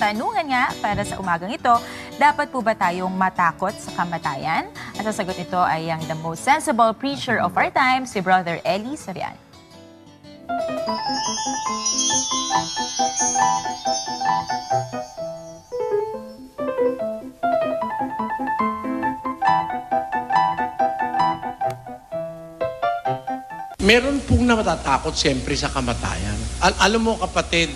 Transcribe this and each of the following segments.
Tanungan nga para sa umagang ito, dapat po ba tayong matakot sa kamatayan? Ang sasagot nito ay ang the most sensible preacher of our time, si Brother Eli Soriano. Meron pong natatakot siyempre sa kamatayan. Al- alam mo kapatid,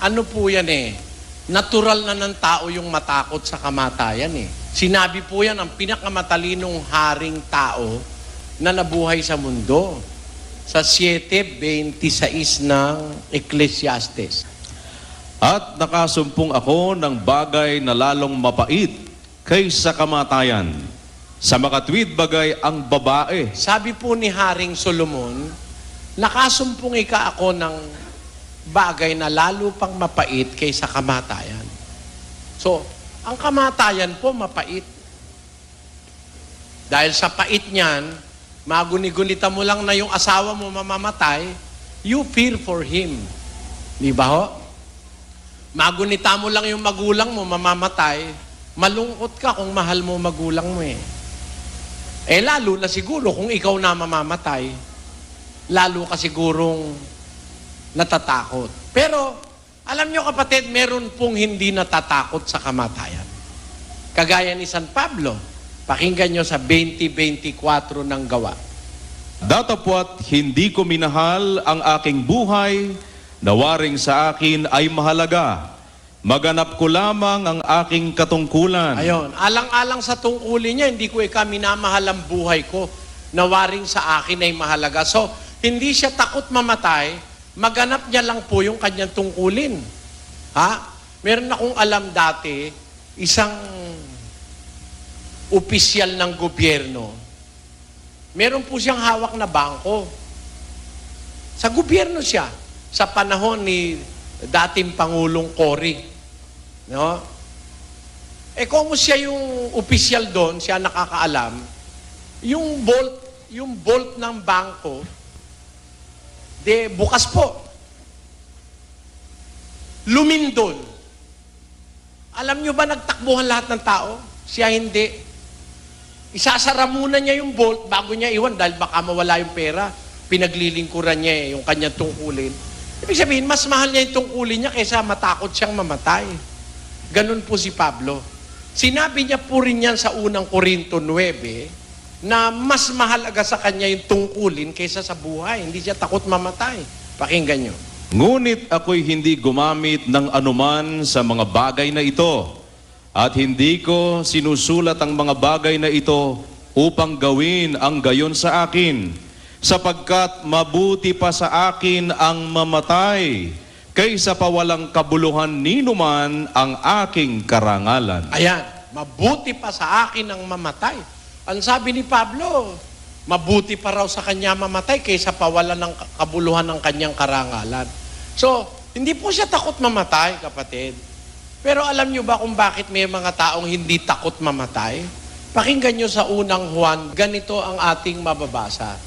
ano po yan eh, natural na ng tao yung matakot sa kamatayan eh. Sinabi po yan ang pinakamatalinong haring tao na nabuhay sa mundo. Sa 7.26 ng Ecclesiastes. At nakasumpong ako ng bagay na lalong mapait kaysa kamatayan. Sa makatwid bagay ang babae. Sabi po ni Haring Solomon, nakasumpong ika ako ng bagay na lalo pang mapait kaysa kamatayan. So, ang kamatayan po mapait. Dahil sa pait niyan, maguni-gunita mo lang na yung asawa mo mamamatay, you fear for him. Di ba ho? Magunita mo lang yung magulang mo mamamatay, malungkot ka kung mahal mo magulang mo eh. Eh lalo na siguro kung ikaw na mamamatay, lalo ka sigurong natatakot. Pero alam nyo kapatid, meron pong hindi natatakot sa kamatayan. Kagaya ni San Pablo, pakinggan nyo sa 2024 ng gawa. Datapwat hindi ko minahal ang aking buhay, nawaring sa akin ay mahalaga. Maganap ko lamang ang aking katungkulan. Ayon, alang-alang sa tungkulin niya, hindi ko ika minamahal ang buhay ko. Nawaring sa akin ay mahalaga. So, hindi siya takot mamatay, maganap niya lang po yung kanyang tungkulin. Ha? Meron akong alam dati, isang opisyal ng gobyerno, meron po siyang hawak na bangko. Sa gobyerno siya, sa panahon ni dating Pangulong Cory. No? Eh kung siya yung opisyal doon, siya nakakaalam, yung bolt, yung bolt ng bangko, de bukas po. Lumindol. Alam nyo ba nagtakbuhan lahat ng tao? Siya hindi. Isasara muna niya yung bolt bago niya iwan dahil baka mawala yung pera. Pinaglilingkuran niya eh, yung kanyang tungkulin. Ibig sabihin, mas mahal niya yung tungkulin niya kaysa matakot siyang mamatay. Ganun po si Pablo. Sinabi niya po rin yan sa unang Korinto 9 na mas mahalaga sa kanya yung tungkulin kaysa sa buhay. Hindi siya takot mamatay. Pakinggan niyo. Ngunit ako'y hindi gumamit ng anuman sa mga bagay na ito. At hindi ko sinusulat ang mga bagay na ito upang gawin ang gayon sa akin. Sapagkat mabuti pa sa akin ang mamatay kaysa pa walang kabuluhan ninuman ang aking karangalan. Ayan, mabuti pa sa akin ang mamatay. Ang sabi ni Pablo, mabuti pa raw sa kanya mamatay kaysa pawalan ng kabuluhan ng kanyang karangalan. So, hindi po siya takot mamatay, kapatid. Pero alam niyo ba kung bakit may mga taong hindi takot mamatay? Pakinggan niyo sa unang Juan, ganito ang ating mababasa.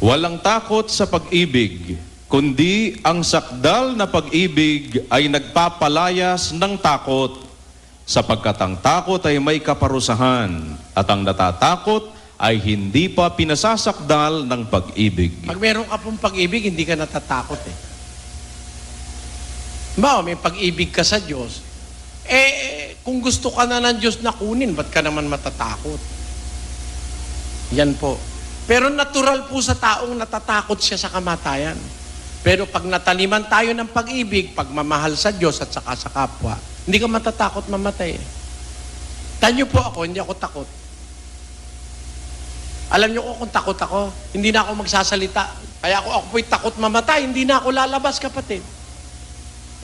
Walang takot sa pag-ibig, kundi ang sakdal na pag-ibig ay nagpapalayas ng takot, sapagkat ang takot ay may kaparusahan, at ang natatakot ay hindi pa pinasasakdal ng pag-ibig. Pag meron ka pong pag-ibig, hindi ka natatakot eh. Ba, may pag-ibig ka sa Diyos. Eh, kung gusto ka na ng Diyos na kunin, ba't ka naman matatakot? Yan po. Pero natural po sa taong natatakot siya sa kamatayan. Pero pag nataliman tayo ng pag-ibig, pagmamahal sa Diyos at saka sa kapwa, hindi ka matatakot mamatay. Tanyo po ako, hindi ako takot. Alam niyo ko kung takot ako, hindi na ako magsasalita. Kaya ako, ako po'y takot mamatay, hindi na ako lalabas, kapatid.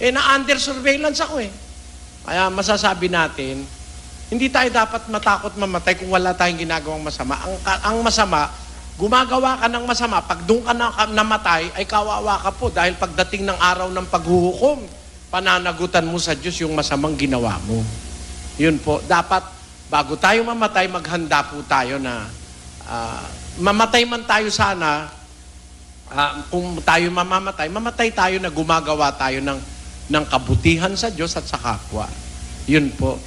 Eh, na-under surveillance ako eh. Kaya masasabi natin, hindi tayo dapat matakot mamatay kung wala tayong ginagawang masama. Ang, ang masama, gumagawa ka ng masama, pag doon ka na, namatay, ay kawawa ka po dahil pagdating ng araw ng paghuhukom, pananagutan mo sa Diyos yung masamang ginawa mo. Yun po, dapat bago tayo mamatay, maghanda po tayo na uh, mamatay man tayo sana, uh, kung tayo mamamatay, mamatay tayo na gumagawa tayo ng, ng kabutihan sa Diyos at sa kapwa. Yun po.